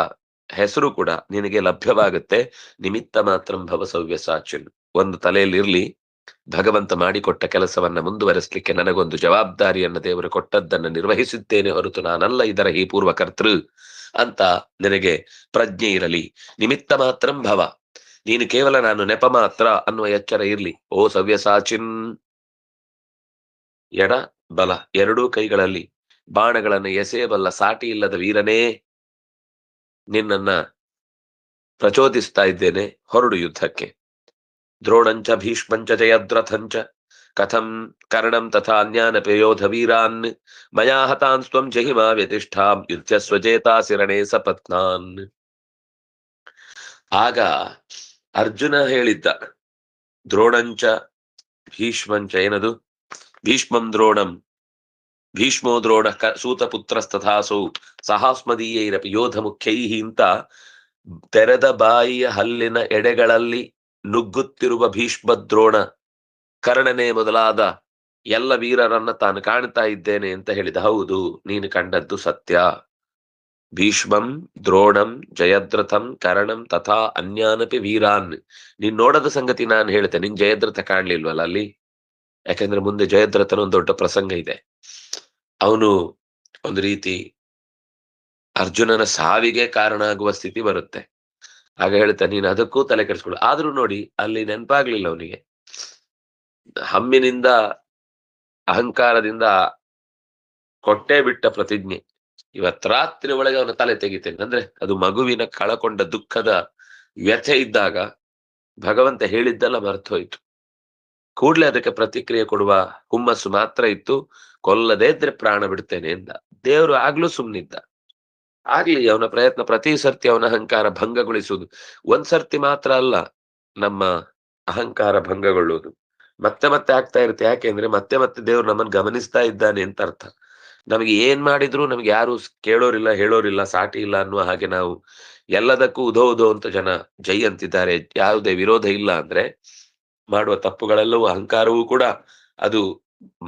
ಹೆಸರು ಕೂಡ ನಿನಗೆ ಲಭ್ಯವಾಗುತ್ತೆ. ನಿಮಿತ್ತ ಮಾತ್ರ ಭವಸವ್ಯ ಸವ್ಯಸಾಚಿನ್ ಒಂದು ತಲೆಯಲ್ಲಿರ್ಲಿ ಭಗವಂತ ಮಾಡಿಕೊಟ್ಟ ಕೆಲಸವನ್ನ ಮುಂದುವರೆಸಲಿಕ್ಕೆ ನನಗೊಂದು ಜವಾಬ್ದಾರಿಯನ್ನ ದೇವರು ಕೊಟ್ಟದ್ದನ್ನ ನಿರ್ವಹಿಸುತ್ತೇನೆ ಹೊರತು ನಾನಲ್ಲ ಇದರ ಈ ಪೂರ್ವಕರ್ತೃ ಅಂತ ನಿನಗೆ ಪ್ರಜ್ಞೆ ಇರಲಿ. ನಿಮಿತ್ತ ಮಾತ್ರಂ ಭವ. ನೀನು ಕೇವಲ ನಾನು ನೆಪ ಮಾತ್ರ ಅನ್ನುವ ಎಚ್ಚರ ಇರಲಿ. ಓ ಸವ್ಯಸಾಚಿನ್ ಎಡ ಬಲ ಎರಡೂ ಕೈಗಳಲ್ಲಿ ಬಾಣಗಳನ್ನು ಎಸೆಯಬಲ್ಲ ಸಾಟಿ ಇಲ್ಲದ ವೀರನೇ, ನಿನ್ನನ್ನ ಪ್ರಚೋದಿಸ್ತಾ ಇದ್ದೇನೆ ಹೊರಡು ಯುದ್ಧಕ್ಕೆ. ದ್ರೋಣಂಚ ಭೀಷ್ಮಂಚ ಜಯದ್ರಥಂಚ. ಕಥಂ ಕರ್ಣಂ ತಥಾ ಪೇಯೋಧ ಯೋಧ ವೀರಾನ್ ಮಯಾ ಹತಾನ್ ಸ್ವಂ ಜಹಿಮಾ ವ್ಯತಿಷ್ಠಾಂ ಯುದ್ಧ ಸ್ವಜೇತಾ ಸಿರಣೇ ಸಪತ್ನಾನ್ ಆಗ ಅರ್ಜುನ ಹೇಳಿದ್ದ ದ್ರೋಣಂಚ ಭೀಷ್ಮಂಚ ಏನದು? ಭೀಷ್ಮಂ ದ್ರೋಣಂ, ಭೀಷ್ಮೋ ದ್ರೋಣ ಸೂತಪುತ್ರಸ್ತಥಾಸೌ ಸಹಾಸ್ಮದೀಯೈರಪಿ ಯೋಧ ಮುಖ್ಯೈ ಅಂತ ತೆರೆದ ಬಾಯಿಯ ಹಲ್ಲಿನ ಎಡೆಗಳಲ್ಲಿ ನುಗ್ಗುತ್ತಿರುವ ಭೀಷ್ಮ ದ್ರೋಣ ಕರ್ಣನೆ ಮೊದಲಾದ ಎಲ್ಲ ವೀರರನ್ನ ತಾನು ಕಾಣ್ತಾ ಇದ್ದೇನೆ ಅಂತ ಹೇಳಿದ. ಹೌದು, ನೀನು ಕಂಡದ್ದು ಸತ್ಯ. ಭೀಷ್ಮಂ, ದ್ರೋಣಂ, ಜಯದ್ರಥಂ, ಕರಣಂ ತಥಾ ಅನ್ಯಾನಪಿ ವೀರಾನ್. ನೀನ್ ನೋಡದ ಸಂಗತಿ ನಾನು ಹೇಳ್ತೇನೆ ನಿನ್ ಜಯದ್ರಥ ಕಾಣ್ಲಿಲ್ವಲ್ಲ ಅಲ್ಲಿ? ಯಾಕಂದ್ರೆ ಮುಂದೆ ಜಯದ್ರಥನ ಒಂದು ದೊಡ್ಡ ಪ್ರಸಂಗ ಇದೆ. ಅವನು ಒಂದು ರೀತಿ ಅರ್ಜುನನ ಸಾವಿಗೆ ಕಾರಣ ಆಗುವ ಸ್ಥಿತಿ ಬರುತ್ತೆ. ಆಗ ಹೇಳ್ತಾ ನೀನು ಅದಕ್ಕೂ ತಲೆ ಕೆಡಿಸ್ಕೊಳ್ಳು ಆದ್ರೂ ನೋಡಿ, ಅಲ್ಲಿ ನೆನಪಾಗ್ಲಿಲ್ಲ ಅವನಿಗೆ. ಹಮ್ಮಿನಿಂದ, ಅಹಂಕಾರದಿಂದ ಕೊಟ್ಟೆ ಬಿಟ್ಟ ಪ್ರತಿಜ್ಞೆ. ಇವತ್ ರಾತ್ರಿ ಒಳಗೆ ಅವನ ತಲೆ ತೆಗಿತೇನೆ. ಅಂದ್ರೆ ಅದು ಮಗುವಿನ ಕಳಕೊಂಡ ದುಃಖದ ವ್ಯಥೆ ಇದ್ದಾಗ ಭಗವಂತ ಹೇಳಿದ್ದೆಲ್ಲ ಮರ್ತೋಯ್ತು. ಕೂಡ್ಲೆ ಅದಕ್ಕೆ ಪ್ರತಿಕ್ರಿಯೆ ಕೊಡುವ ಹುಮ್ಮಸ್ಸು ಮಾತ್ರ ಇತ್ತು. ಕೊಲ್ಲದೇ ಇದ್ರೆ ಪ್ರಾಣ ಬಿಡ್ತೇನೆ ಎಂದ. ದೇವರು ಆಗ್ಲೂ ಸುಮ್ನಿದ್ದ. ಆಗ್ಲಿ ಅವನ ಪ್ರಯತ್ನ ಪ್ರತಿ ಸರ್ತಿ ಅವನ ಅಹಂಕಾರ ಭಂಗಗೊಳಿಸುವುದು. ಒಂದ್ ಸರ್ತಿ ಮಾತ್ರ ಅಲ್ಲ, ನಮ್ಮ ಅಹಂಕಾರ ಭಂಗಗೊಳ್ಳುವುದು. ಮತ್ತೆ ಮತ್ತೆ ಆಗ್ತಾ ಇರುತ್ತೆ. ಯಾಕೆಂದ್ರೆ ಮತ್ತೆ ಮತ್ತೆ ದೇವ್ರು ನಮ್ಮನ್ನು ಗಮನಿಸ್ತಾ ಇದ್ದಾನೆ ಅಂತ ಅರ್ಥ. ನಮಗೆ ಏನ್ ಮಾಡಿದ್ರು ನಮ್ಗೆ ಯಾರು ಕೇಳೋರಿಲ್ಲ, ಹೇಳೋರಿಲ್ಲ, ಸಾಟಿ ಇಲ್ಲ ಅನ್ನುವ ಹಾಗೆ ನಾವು ಎಲ್ಲದಕ್ಕೂ ಉದೋ ಉದೋ ಅಂತ ಜನ ಜೈ ಅಂತಿದ್ದಾರೆ ಯಾವುದೇ ವಿರೋಧ ಇಲ್ಲ ಅಂದ್ರೆ ಮಾಡುವ ತಪ್ಪುಗಳೆಲ್ಲವೂ ಅಹಂಕಾರವೂ ಕೂಡ ಅದು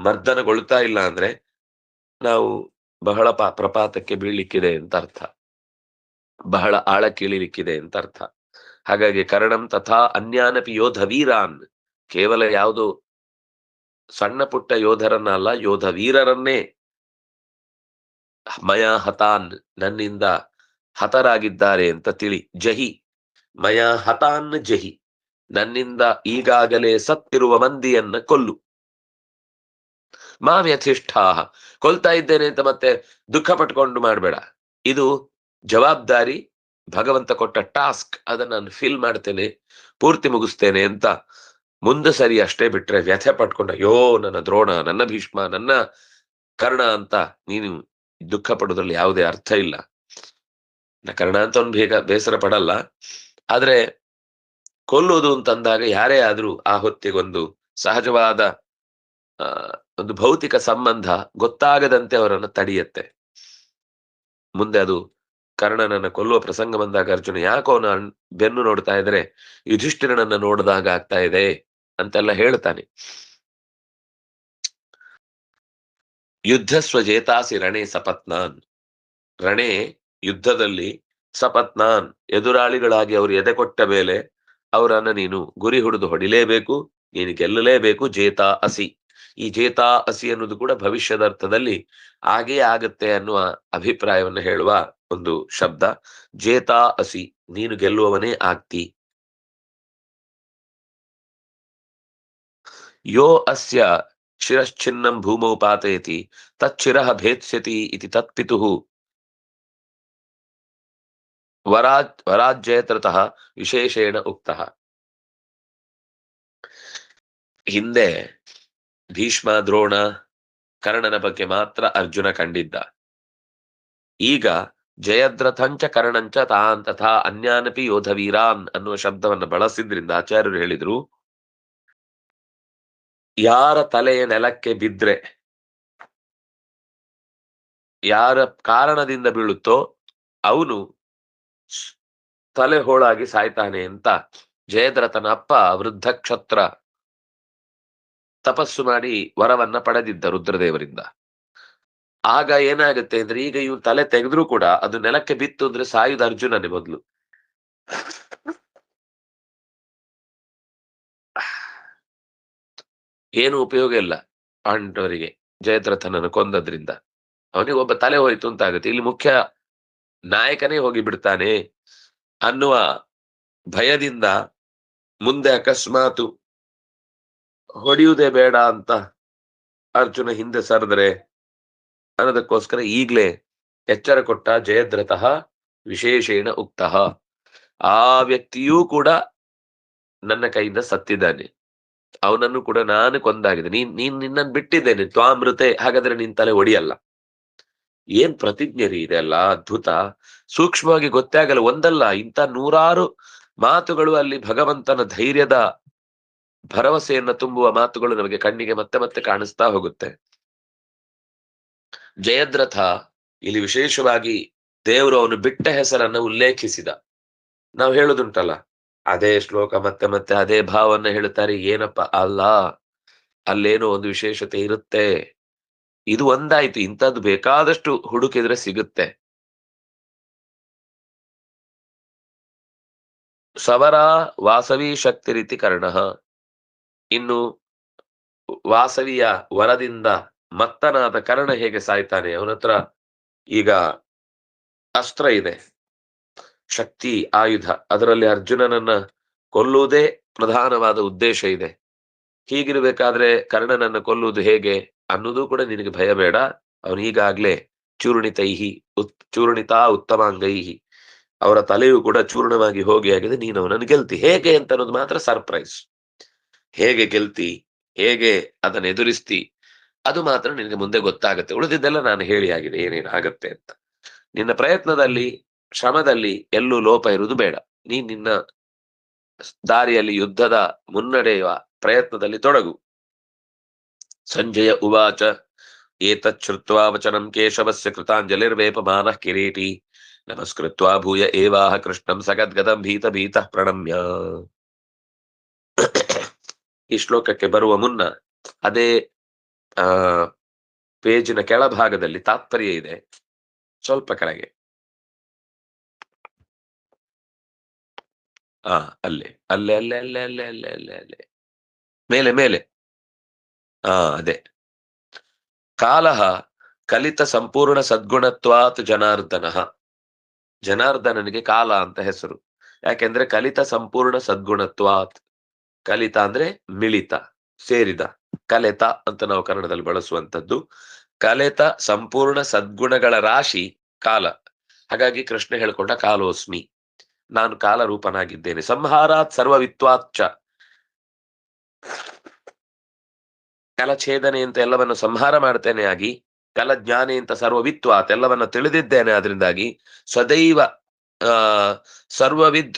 ಮರ್ದನಗೊಳ್ತಾ ಇಲ್ಲ ಅಂದ್ರೆ ನಾವು ಬಹಳ ಪ ಪ್ರಪಾತಕ್ಕೆ ಬೀಳ್ಲಿಕ್ಕಿದೆ ಅಂತ ಅರ್ಥ. ಬಹಳ ಆಳಕ್ಕಿಳಿಲಿಕ್ಕಿದೆ ಅಂತ ಅರ್ಥ. ಹಾಗಾಗಿ ಕರಣಂ ತಥಾ ಅನ್ಯಾನಪಿ ಯೋಧ ವೀರಾನ್ ಕೇವಲ ಯಾವುದು ಸಣ್ಣ ಪುಟ್ಟ ಯೋಧರನ್ನ ಅಲ್ಲ ಯೋಧ ವೀರರನ್ನೇ ಮಯ ಹತಾನ್ ನನ್ನಿಂದ ಹತರಾಗಿದ್ದಾರೆ ಅಂತ ತಿಳಿ. ಜಹಿ, ಮಯ ಹತಾನ್ ಜಹಿ, ನನ್ನಿಂದ ಈಗಾಗಲೇ ಸತ್ತಿರುವ ಮಂದಿಯನ್ನ ಕೊಲ್ಲು. ಮಾ ವ್ಯಥಿಷ್ಠಾಹ ಕೊಲ್ತಾ ಇದ್ದೇನೆ ಅಂತ ಮತ್ತೆ ದುಃಖ ಪಟ್ಕೊಂಡು ಮಾಡ್ಬೇಡ. ಇದು ಜವಾಬ್ದಾರಿ, ಭಗವಂತ ಕೊಟ್ಟ ಟಾಸ್ಕ್. ಅದನ್ನ ನಾನು ಫಿಲ್ ಮಾಡ್ತೇನೆ, ಪೂರ್ತಿ ಮುಗಿಸ್ತೇನೆ ಅಂತ ಮುಂದೆ ಸರಿ ಅಷ್ಟೇ ಬಿಟ್ರೆ ವ್ಯಥೆ ಪಟ್ಕೊಂಡು, ಅಯ್ಯೋ, ನನ್ನ ದ್ರೋಣ, ನನ್ನ ಭೀಷ್ಮ, ನನ್ನ ಕರ್ಣ ಅಂತ ನೀನು ದುಃಖ ಪಡೋದ್ರಲ್ಲಿ ಯಾವುದೇ ಅರ್ಥ ಇಲ್ಲ. ಕರ್ಣ ಅಂತ ಅವ್ನು ಬೇಗ, ಬೇಸರ ಪಡಲ್ಲ. ಆದ್ರೆ ಕೊಲ್ಲುವುದು ಅಂತಂದಾಗ ಯಾರೇ ಆದ್ರೂ ಆ ಹೊತ್ತಿಗೊಂದು ಸಹಜವಾದ ಒಂದು ಭೌತಿಕ ಸಂಬಂಧ ಗೊತ್ತಾಗದಂತೆ ಅವರನ್ನು ತಡೆಯುತ್ತೆ. ಮುಂದೆ ಅದು ಕರ್ಣನನ್ನ ಕೊಲ್ಲುವ ಪ್ರಸಂಗ ಬಂದಾಗ ಅರ್ಜುನ ಯಾಕೋ ನಾನು ಬೆನ್ನು ನೋಡ್ತಾ ಇದ್ರೆ, ಯುಧಿಷ್ಠಿರನನ್ನ ನೋಡಿದಾಗ ಆಗ್ತಾ ಇದೆ ಅಂತೆಲ್ಲ ಹೇಳ್ತಾನೆ. ಯುದ್ಧ ಸ್ವಜೇತಾಸಿ ರಣೆ ಸಪತ್ನಾನ್. ರಣೆ ಯುದ್ಧದಲ್ಲಿ ಸಪತ್ನಾನ್. ಎದುರಾಳಿಗಳಾಗಿ ಅವರು ಎದೆ ಕೊಟ್ಟ ಮೇಲೆ ಅವರನ್ನ ನೀನು ಗುರಿ ಹಿಡಿದು ಹೊಡಿಲೇಬೇಕು, ನೀನು ಗೆಲ್ಲಲೇಬೇಕು, ಜೇತಾ ಅಸಿ. ಈ ಜೇತಾ ಅಸಿ ಅನ್ನೋದು ಕೂಡ ಭವಿಷ್ಯದ ಅರ್ಥದಲ್ಲಿ ಆಗೇ ಆಗತ್ತೆ ಅನ್ನುವ ಅಭಿಪ್ರಾಯವನ್ನು ಹೇಳುವ ಒಂದು ಶಬ್ದ. ಜೇತಾ ಅಸಿ, ನೀನು ಗೆಲ್ಲುವವನೇ ಆಗ್ತಿ. ಯೋ ಅಸ್ಯ ಶಿರಶ್ಚಿನ್ನಂ ಭೂಮೌ ಪಾತಯತಿ ತಚ್ಚಿರ ಭೇತ್ಸ್ಯತಿ ಇತಿ ತತ್ಪಿತು ವರಾಜ್ ವರಾಜ್ಯೇತರತಃ ವಿಶೇಷೇಣ ಉಕ್ತ ಹಿಂದೆ ಭೀಷ್ಮ ದ್ರೋಣ ಕರ್ಣನ ಬಗ್ಗೆ ಮಾತ್ರ ಅರ್ಜುನ ಕಂಡಿದ್ದ। ಈಗ ಜಯದ್ರಥಂಚ ಕರ್ಣಂಚ ತಾನ್ ತಥಾ ಅನ್ಯಾನಪಿ ಯೋಧವೀರಾನ್ ಅನ್ನುವ ಶಬ್ದವನ್ನು ಬಳಸಿದ್ರಿಂದ ಆಚಾರ್ಯರು ಹೇಳಿದ್ರು ಯಾರ ತಲೆಯ ನೆಲಕ್ಕೆ ಬಿದ್ರೆ, ಯಾರ ಕಾರಣದಿಂದ ಬೀಳುತ್ತೋ ಅವನು ತಲೆ ಹೋಳಾಗಿ ಸಾಯ್ತಾನೆ ಅಂತ ಜಯದ್ರಥನ ಅಪ್ಪ ವೃದ್ಧ ಕ್ಷತ್ರ ತಪಸ್ಸು ಮಾಡಿ ವರವನ್ನ ಪಡೆದಿದ್ದ ರುದ್ರದೇವರಿಂದ. ಆಗ ಏನಾಗುತ್ತೆ ಅಂದ್ರೆ ಈಗ ಇವ್ ತಲೆ ತೆಗೆದ್ರೂ ಕೂಡ ಅದು ನೆಲಕ್ಕೆ ಬಿತ್ತು ಅಂದ್ರೆ ಸಾಯುದ ಅರ್ಜುನನೇ ಮೊದ್ಲು. ಏನು ಉಪಯೋಗ ಇಲ್ಲ. ಪಾಂಡವರಿಗೆ ಜಯದ್ರಥನನ್ನು ಕೊಂದದ್ರಿಂದ. ಅವನಿಗೆ ಒಬ್ಬ ತಲೆ ಹೋಯ್ತು ಅಂತ ಆಗುತ್ತೆ ಇಲ್ಲಿ ಮುಖ್ಯ ನಾಯಕನೇ ಹೋಗಿ ಬಿಡ್ತಾನೆ ಅನ್ನುವ ಭಯದಿಂದ ಮುಂದೆ ಅಕಸ್ಮಾತು ಹೊಡೆಯುವುದೇ ಬೇಡ ಅಂತ ಅರ್ಜುನ ಹಿಂದೆ ಸರಿದ್ರೆ. ಅನ್ನೋದಕ್ಕೋಸ್ಕರ ಈಗ್ಲೇ ಎಚ್ಚರ ಕೊಟ್ಟ ಜಯದ್ರಥ ವಿಶೇಷೇಣ ಉಕ್ತಃ. ಆ ವ್ಯಕ್ತಿಯೂ ಕೂಡ ನನ್ನ ಕೈಯಿಂದ ಸತ್ತಿದ್ದಾನೆ. ಅವನನ್ನು ಕೂಡ ನಾನು ಕೊಂದಾಗಿದೆ. ನೀನ್ ನೀನ್ ನಿನ್ನನ್ನು ಬಿಟ್ಟಿದ್ದೇನೆ. ತ್ವಾಮೃತೆ ಹಾಗಾದ್ರೆ ನಿನ್ ತಲೆ ಒಡಿಯಲ್ಲ. ಏನ್ ಪ್ರತಿಜ್ಞೆ ರೀ ಇದೆಲ್ಲ ಅದ್ಭುತ. ಸೂಕ್ಷ್ಮವಾಗಿ ಗೊತ್ತೇ ಆಗಲ್ಲ, ಒಂದಲ್ಲ, ಇಂಥ ನೂರಾರು ಮಾತುಗಳು ಅಲ್ಲಿ ಭಗವಂತನ ಧೈರ್ಯದ ಭರವಸೆಯನ್ನ ತುಂಬುವ ಮಾತುಗಳು ನಮಗೆ ಕಣ್ಣಿಗೆ ಮತ್ತೆ ಮತ್ತೆ ಕಾಣಿಸ್ತಾ ಹೋಗುತ್ತೆ. ಜಯದ್ರಥ ಇಲ್ಲಿ ವಿಶೇಷವಾಗಿ ದೇವರು ಅವನು ಬಿಟ್ಟ ಹೆಸರನ್ನು ಉಲ್ಲೇಖಿಸಿದ. ನಾವು ಹೇಳುದುಂಟಲ್ಲ ಅದೇ ಶ್ಲೋಕ ಮತ್ತೆ ಮತ್ತೆ ಅದೇ ಭಾವನ್ನ ಹೇಳ್ತಾರೆ ಏನಪ್ಪ? ಅಲ್ಲ, ಅಲ್ಲೇನೋ ಒಂದು ವಿಶೇಷತೆ ಇರುತ್ತೆ. ಇದು ಒಂದಾಯ್ತು, ಇಂಥದ್ದು ಬೇಕಾದಷ್ಟು ಹುಡುಕಿದ್ರೆ ಸಿಗುತ್ತೆ. ಸವರ ವಾಸವಿ ಶಕ್ತಿ ರೀತಿ ಕರ್ಣ. ಇನ್ನು ವಾಸವಿಯ ವರದಿಂದ ಮತ್ತನಾದ ಕರ್ಣ ಹೇಗೆ ಸಾಯ್ತಾನೆ? ಅವನತ್ರ ಈಗ ಅಸ್ತ್ರ ಇದೆ. ಶಕ್ತಿ, ಆಯುಧ, ಅದರಲ್ಲಿ ಅರ್ಜುನನನ್ನ ಕೊಲ್ಲುವುದೇ ಪ್ರಧಾನವಾದ ಉದ್ದೇಶ ಇದೆ. ಹೀಗಿರಬೇಕಾದ್ರೆ ಕರ್ಣನನ್ನು ಕೊಲ್ಲುವುದು ಹೇಗೆ ಅನ್ನೋದು ಕೂಡ ನಿನಗೆ ಭಯ ಬೇಡ. ಅವನು ಈಗಾಗ್ಲೇ ಚೂರ್ಣಿತೈಹಿ ಉತ್, ಚೂರ್ಣಿತಾ ಉತ್ತಮಾಂಗೈಹಿ. ಅವರ ತಲೆಯು ಕೂಡ ಚೂರ್ಣವಾಗಿ ಹೋಗಿ ಆಗಿದೆ ನೀನು ಅವನನ್ನು ಗೆಲ್ತಿ. ಹೇಗೆ ಅಂತ ಅನ್ನೋದು ಮಾತ್ರ ಸರ್ಪ್ರೈಸ್. ಹೇಗೆ ಗೆಲ್ತಿ? ಹೇಗೆ ಅದನ್ನ ಎದುರಿಸ್ತಿ? ಅದು ಮಾತ್ರ ನಿನಗೆ ಮುಂದೆ ಗೊತ್ತಾಗುತ್ತೆ. ಉಳಿದಿದ್ದೆಲ್ಲ ನಾನು ಹೇಳಿ ಆಗಿದೆ ಏನೇನು ಆಗತ್ತೆ ಅಂತ. ನಿನ್ನ ಪ್ರಯತ್ನದಲ್ಲಿ ಶ್ರಮದಲ್ಲಿ ಎಲ್ಲೂ ಲೋಪ ಇರುವುದು ಬೇಡ. ನೀ ನಿನ್ನ ದಾರಿಯಲ್ಲಿ ಯುದ್ಧದ ಮುನ್ನಡೆಯುವ ಪ್ರಯತ್ನದಲ್ಲಿ ತೊಡಗು. ಸಂಜಯ ಉವಾಚ. ಏತಚ್ಛ್ರುತ್ವಾ ವಚನಂ ಕೇಶವಸ್ಯ ಕೃತಾಂಜಲಿರ್ವೇಪಮಾನ ಕಿರೀಟಿ. ನಮಸ್ಕೃತ್ವಾ ಭೂಯ ಏವಾಹ ಕೃಷ್ಣಂ ಸಗದ್ಗದಂ ಭೀತ ಭೀತ ಪ್ರಣಮ್ಯ. ಈ ಶ್ಲೋಕಕ್ಕೆ ಬರುವ ಮುನ್ನ ಅದೇ, ಆ, ಪೇಜಿನ ಕೆಳಭಾಗದಲ್ಲಿ ತಾತ್ಪರ್ಯ ಇದೆ. ಸ್ವಲ್ಪ ಕೆಳಗೆ. ಆ ಅಲ್ಲೇ ಅಲ್ಲೇ ಅಲ್ಲೇ ಅಲ್ಲೇ ಅಲ್ಲೇ ಅಲ್ಲೇ ಅಲ್ಲೇ ಅಲ್ಲೇ ಮೇಲೆ ಮೇಲೆ ಆ ಅದೇ ಕಾಲಹ ಕಲಿತ ಸಂಪೂರ್ಣ ಸದ್ಗುಣತ್ವಾತ್ ಜನಾರ್ದನ ಜನಾರ್ದನನಿಗೆ ಕಾಲ ಅಂತ ಹೆಸರು. ಯಾಕೆಂದ್ರೆ ಕಲಿತ ಸಂಪೂರ್ಣ ಸದ್ಗುಣತ್ವಾತ್. ಕಲಿತ ಅಂದ್ರೆ ಮಿಳಿತ, ಸೇರಿದ. ಕಲೆತ ಅಂತ ನಾವು ಕನ್ನಡದಲ್ಲಿ ಬಳಸುವಂತದ್ದು ಕಲೆತ ಸಂಪೂರ್ಣ ಸದ್ಗುಣಗಳ ರಾಶಿ ಕಾಲ. ಹಾಗಾಗಿ ಕೃಷ್ಣ ಹೇಳ್ಕೊಂಡ ಕಾಲೋಸ್ಮಿ. ನಾನು ಕಾಲ ರೂಪನಾಗಿದ್ದೇನೆ ಸಂಹಾರಾತ್ ಸರ್ವವಿತ್ವಾಚ ಕಲಛೇದನೆ ಅಂತ ಎಲ್ಲವನ್ನು ಸಂಹಾರ ಮಾಡ್ತೇನೆ ಆಗಿ, ಕಲಜ್ಞಾನೆ ಅಂತ ಸರ್ವವಿತ್ವಾತ್ ಎಲ್ಲವನ್ನ ತಿಳಿದಿದ್ದೇನೆ ಅದರಿಂದಾಗಿ ಸದೈವ, ಆ, ಸರ್ವವಿದ್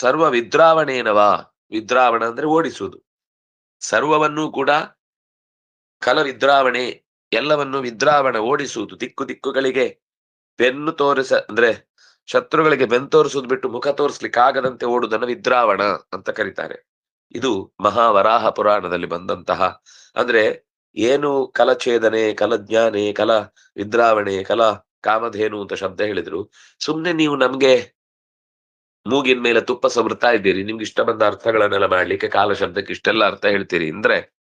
ಸರ್ವ ವಿದ್ರಾವಣೇನವಾ ವಿದ್ರಾವಣ ಅಂದ್ರೆ ಓಡಿಸುವುದು. ಸರ್ವವನ್ನೂ ಕೂಡ ಕಲ ವಿದ್ರಾವಣೆ ಎಲ್ಲವನ್ನು ವಿದ್ರಾವಣ ಓಡಿಸುವುದು, ದಿಕ್ಕು ದಿಕ್ಕುಗಳಿಗೆ ಬೆನ್ನು ತೋರಿಸ, ಅಂದ್ರೆ ಶತ್ರುಗಳಿಗೆ ಬೆನ್ ತೋರಿಸುದು ಬಿಟ್ಟು ಮುಖ ತೋರಿಸ್ಲಿಕ್ಕೆ ಆಗದಂತೆ ಓಡುವುದನ್ನು ವಿದ್ರಾವಣ ಅಂತ ಕರೀತಾರೆ. ಇದು ಮಹಾವರಾಹ ಪುರಾಣದಲ್ಲಿ ಬಂದಂತಹ, ಅಂದ್ರೆ ಏನು ಕಲಛೇದನೆ, ಕಲಜ್ಞಾನೆ ಕಲ ವಿದ್ರಾವಣೆ ಕಲ ಕಾಮಧೇನು ಅಂತ ಶಬ್ದ ಹೇಳಿದ್ರು. ಸುಮ್ನೆ ನೀವು ನಮ್ಗೆ ಮೂಗಿನ ಮೇಲೆ ತುಪ್ಪ ಸಮೃತ ಇದ್ದೀರಿ, ನಿಮ್ಗೆ ಇಷ್ಟ ಬಂದ ಅರ್ಥಗಳನ್ನೆಲ್ಲ ಮಾಡ್ಲಿಕ್ಕೆ ಕಾಲ ಶಬ್ದಕ್ಕೆ ಇಷ್ಟೆಲ್ಲ ಅರ್ಥ ಹೇಳ್ತೀರಿ ಅಂದ್ರೆ,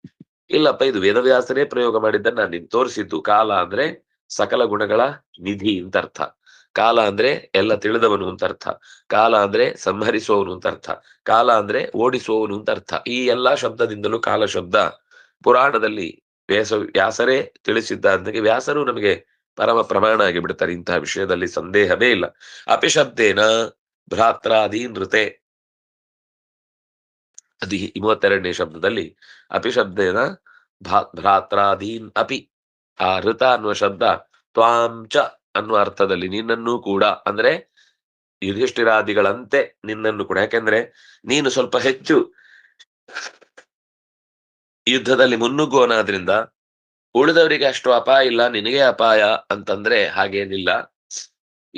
ಇಲ್ಲಪ್ಪ ಇದು ವೇದವ್ಯಾಸನೇ ಪ್ರಯೋಗ ಮಾಡಿದ್ದನ್ನ ನಾನು ನಿಮ್ ತೋರಿಸಿದ್ದು. ಕಾಲ ಅಂದ್ರೆ ಸಕಲ ಗುಣಗಳ ನಿಧಿ ಅಂತ ಅರ್ಥ. ಕಾಲ ಅಂದ್ರೆ ಎಲ್ಲ ತಿಳಿದವನು ಅಂತ ಅರ್ಥ. ಕಾಲ ಅಂದ್ರೆ ಸಂಹರಿಸುವವನು ಅಂತ ಅರ್ಥ. ಕಾಲ ಅಂದ್ರೆ ಓಡಿಸುವವನು ಅಂತ ಅರ್ಥ. ಈ ಎಲ್ಲಾ ಶಬ್ದದಿಂದಲೂ ಕಾಲ ಶಬ್ದ. ಪುರಾಣದಲ್ಲಿ ವ್ಯಾಸ, ವ್ಯಾಸರೇ ತಿಳಿಸಿದ್ದಾದ್ರೆ ವ್ಯಾಸರು ನಮಗೆ ಪರಮ ಪ್ರಮಾಣ ಆಗಿ ಬಿಡ್ತಾರೆ ಇಂತಹ ವಿಷಯದಲ್ಲಿ ಸಂದೇಹವೇ ಇಲ್ಲ. ಅಪಿಶಬ್ದೇನ ಭ್ರಾತ್ರಾದೀನ್ ನೃತೆ ಅದಿ ಮೂವತ್ತೆರಡನೇ ಶಬ್ದದಲ್ಲಿ ಅಪಿಶಬ್ದೇನ ಭಾ ಭ್ರಾತ್ರಾದೀನ್ ಅಪಿ. ಆ ಋತ ಅನ್ನುವ ಶಬ್ದ ತ್ವಾಂಚ ಅನ್ನುವ ಅರ್ಥದಲ್ಲಿ ನಿನ್ನನ್ನು ಕೂಡ, ಅಂದ್ರೆ ಯುಧಿಷ್ಠಿರಾದಿಗಳಂತೆ ನಿನ್ನನ್ನು ಕೂಡ. ಯಾಕೆಂದ್ರೆ ನೀನು ಸ್ವಲ್ಪ ಹೆಚ್ಚು ಯುದ್ಧದಲ್ಲಿ ಮುನ್ನುಗ್ಗುವನಾದ್ರಿಂದ ಉಳಿದವರಿಗೆ ಅಷ್ಟು ಅಪಾಯ ಇಲ್ಲ, ನಿನಗೆ ಅಪಾಯ ಅಂತಂದ್ರೆ ಹಾಗೇನಿಲ್ಲ.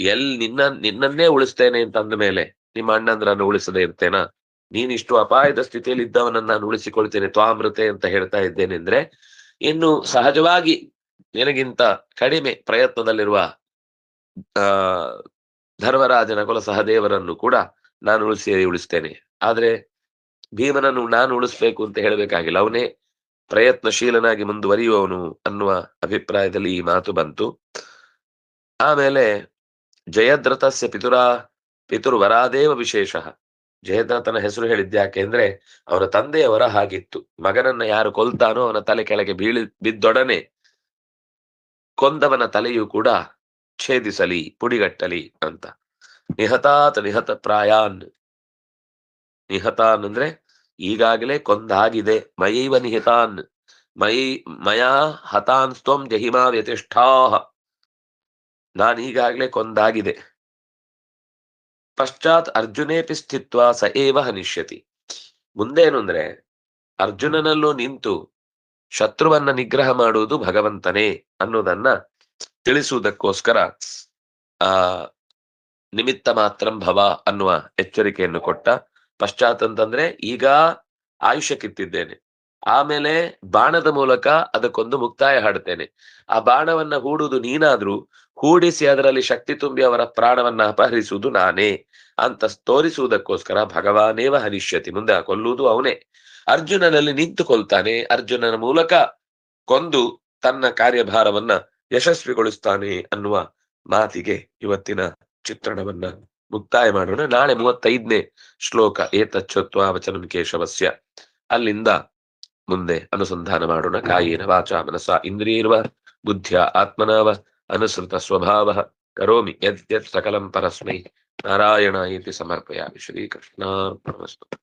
ಎಲ್ ನಿನ್ನ, ನಿನ್ನನ್ನೇ ಉಳಿಸ್ತೇನೆ ಅಂತಂದ ಮೇಲೆ ನಿಮ್ಮ ಅಣ್ಣಂದ್ರನ್ನು ಉಳಿಸದೇ ಇರ್ತೇನಾ? ನೀನ್ ಇಷ್ಟು ಅಪಾಯದ ಸ್ಥಿತಿಯಲ್ಲಿ ಇದ್ದವನನ್ನ ನಾನು ಉಳಿಸಿಕೊಳ್ತೇನೆ, ತ್ವಾಮೃತೆ ಅಂತ ಹೇಳ್ತಾ ಇದ್ದೇನೆ ಅಂದ್ರೆ ಇನ್ನು ಸಹಜವಾಗಿ ನಿನಗಿಂತ ಕಡಿಮೆ ಪ್ರಯತ್ನದಲ್ಲಿರುವ, ಆ, ಧರ್ಮರಾಜನ ಕುಲ ಸಹದೇವರನ್ನು ಕೂಡ ನಾನು ಉಳಿಸಿ, ಉಳಿಸ್ತೇನೆ. ಆದ್ರೆ ಭೀಮನನ್ನು ನಾನು ಉಳಿಸ್ಬೇಕು ಅಂತ ಹೇಳಬೇಕಾಗಿಲ್ಲ. ಅವನೇ ಪ್ರಯತ್ನಶೀಲನಾಗಿ ಮುಂದುವರಿಯುವವನು ಅನ್ನುವ ಅಭಿಪ್ರಾಯದಲ್ಲಿ ಈ ಮಾತು ಬಂತು. ಆಮೇಲೆ ಜಯದ್ರಥಸ್ಯ ಪಿತುರ ಪಿತುರ್ವರಾದೇವ ವಿಶೇಷ. ಜಯದ್ರಥನ ಹೆಸರು ಹೇಳಿದ್ಯಾಕೆ ಅಂದ್ರೆ, ಅವರ ತಂದೆಯವರ ಹಾಗಿತ್ತು. ಮಗನನ್ನ ಯಾರು ಕೊಲ್ತಾನೋ ಅವನ ತಲೆ ಕೆಳಗೆ ಬೀಳಿ ಬಿದ್ದೊಡನೆ ಕೊಂದವನ ತಲೆಯು ಕೂಡ ಛೇದಿಸಲಿ, ಪುಡಿಗಟ್ಟಲಿ ಅಂತ. ನಿಹತಾತ್ ನಿಹತ ಪ್ರಾಯಾನ್. ನಿಹತಾನ್ ಅಂದ್ರೆ ಈಗಾಗಲೇ ಕೊಂದಾಗಿದೆ. ಮಯೈವ ನಿಹಿತಾನ್. ಮಯಿ ಮಯಾ ಹತಾನ್ ಸ್ತೋಂ ಜಹಿಮಾ ವ್ಯತಿಷ್ಠಾಹ. ನಾನು ಈಗಾಗಲೇ ಕೊಂದಾಗಿದೆ. ಪಶ್ಚಾತ್ ಅರ್ಜುನೇಪಿ ಸ್ಥಿತ್ವ ಸ ಏವ ಹನಿಷ್ಯತಿ. ಮುಂದೇನು ಅಂದ್ರೆ, ಅರ್ಜುನನಲ್ಲೂ ನಿಂತು ಶತ್ರುವನ್ನ ನಿಗ್ರಹ ಮಾಡುವುದು ಭಗವಂತನೇ ಅನ್ನೋದನ್ನ ತಿಳಿಸುವುದಕ್ಕೋಸ್ಕರ, ಆ, ನಿಮಿತ್ತ ಮಾತ್ರಂ ಭವ ಅನ್ನುವ ಎಚ್ಚರಿಕೆಯನ್ನು ಕೊಟ್ಟ. ಪಶ್ಚಾತ್ ಅಂತಂದ್ರೆ, ಈಗ ಆಯುಷ್ಯ ಕಿತ್ತಿದ್ದೇನೆ. ಆಮೇಲೆ ಬಾಣದ ಮೂಲಕ ಅದಕ್ಕೊಂದು ಮುಕ್ತಾಯ ಹಾಡ್ತೇನೆ ಆ ಬಾಣವನ್ನ ಹೂಡುವುದು ನೀನಾದ್ರೂ ಹೂಡಿಸಿ ಅದರಲ್ಲಿ ಶಕ್ತಿ ತುಂಬಿ ಅವರ ಪ್ರಾಣವನ್ನ ಅಪಹರಿಸುವುದು ನಾನೇ ಅಂತ ತೋರಿಸುವುದಕ್ಕೋಸ್ಕರ ಭಗವಾನೇವ ಹರಿಷ್ಯತಿ ಮುಂದೆ ಕೊಲ್ಲುವುದು ಅವನೇ. ಅರ್ಜುನನಲ್ಲಿ ನಿಂತುಕೊಳ್ತಾನೆ. ಅರ್ಜುನನ ಮೂಲಕ ಕೊಂದು ತನ್ನ ಕಾರ್ಯಭಾರವನ್ನ ಯಶಸ್ವಿಗೊಳಿಸ್ತಾನೆ ಅನ್ನುವ ಮಾತಿಗೆ ಇವತ್ತಿನ ಚಿತ್ರಣವನ್ನ ಮುಕ್ತಾಯ ಮಾಡೋಣ. ನಾಳೆ ಮೂವತ್ತೈದನೇ ಶ್ಲೋಕ ಏತಚ್ಚತ್ವ ವಚನಂ ಕೇಶವಸ್ಯ. ಅಲ್ಲಿಂದ ಮುಂದೆ ಅನುಸಂಧಾನ ಮಾಡೋಣ. ಕಾಯೇನ ವಾಚ ಮನಸ ಇಂದ್ರಿಯರ್ವ ಬುದ್ಧಿಯ ಆತ್ಮನವ अनुसृतस्वभावः। करोमि यद्यत् सकलं परस्मै। नारायणाय समर्पयामि। श्रीकृष्णार्पणमस्तु।